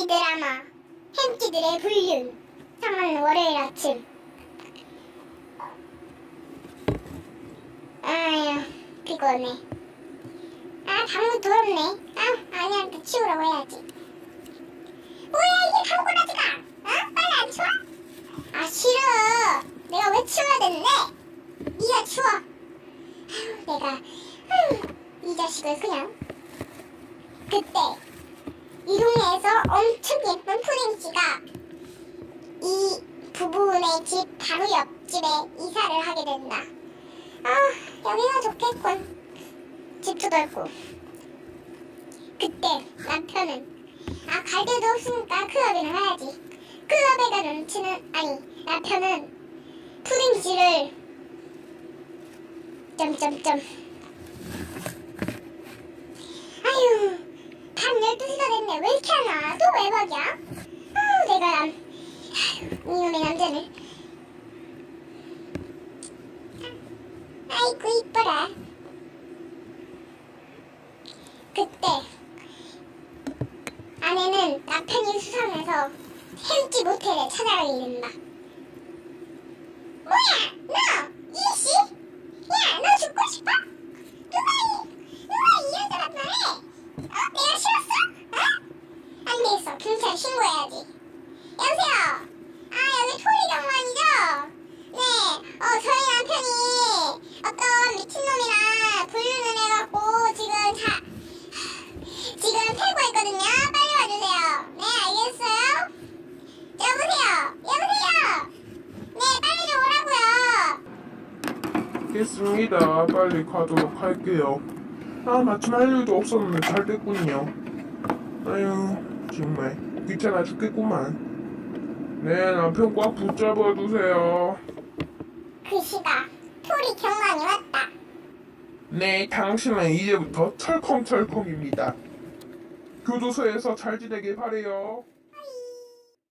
햄찌 드라마 햄찌들의 불륜. 상하는 월요일 아침. 아유 피곤해. 아 방구 더럽네. 아 아니한테 치우라고 해야지. 뭐야 이게 방구라지가? 어? 빨리 안 치워? 아 싫어. 내가 왜 치워야 되는데? 네가 치워. 내가. 아유 이 자식을 그냥. 그때 이 동네에서 엄청 예쁜 푸딩씨가 이 부부의 집 바로 옆집에 이사를 하게 된다. 아, 여기가 좋겠군. 집도 넓고. 그때 남편은 아, 갈 데도 없으니까 클럽이나 가야지. 클럽에 가 눈치는 아니, 남편은 푸딩씨를 점점점 아유 밤 12시가 됐네 왜 이렇게 안 와? 또 외박이야? 아우 내가 남 이놈의 남자는 아이고 이뻐라 그때 아내는 남편이 수상해서 햄찌 모텔에 찾아가게 된다 뭐야 너 이씨 야 너 죽고 싶어? 누가 이 누가 이 여자란 말해? 어? 내가 싫었어? 어? 안 되겠어. 경찰 신고해야지. 여보세요? 아, 여기 토리 경관이죠? 네, 어, 저희 남편이 어떤 미친놈이랑 불륜을 해갖고 지금 자, 지금 퇴고했거든요. 빨리 와주세요. 네, 알겠어요? 여보세요? 여보세요? 네, 빨리 좀 오라고요. 알겠습니다. 빨리 가도록 할게요. 아, 마침 할 일도 없었는데 잘 됐군요. 아유, 정말 귀찮아 죽겠구만. 네, 남편 꽉 붙잡아 두세요. 그 시각 토리 경관이 왔다. 네, 당신은 이제부터 철컹철컹입니다. 교도소에서 잘 지내길 바래요.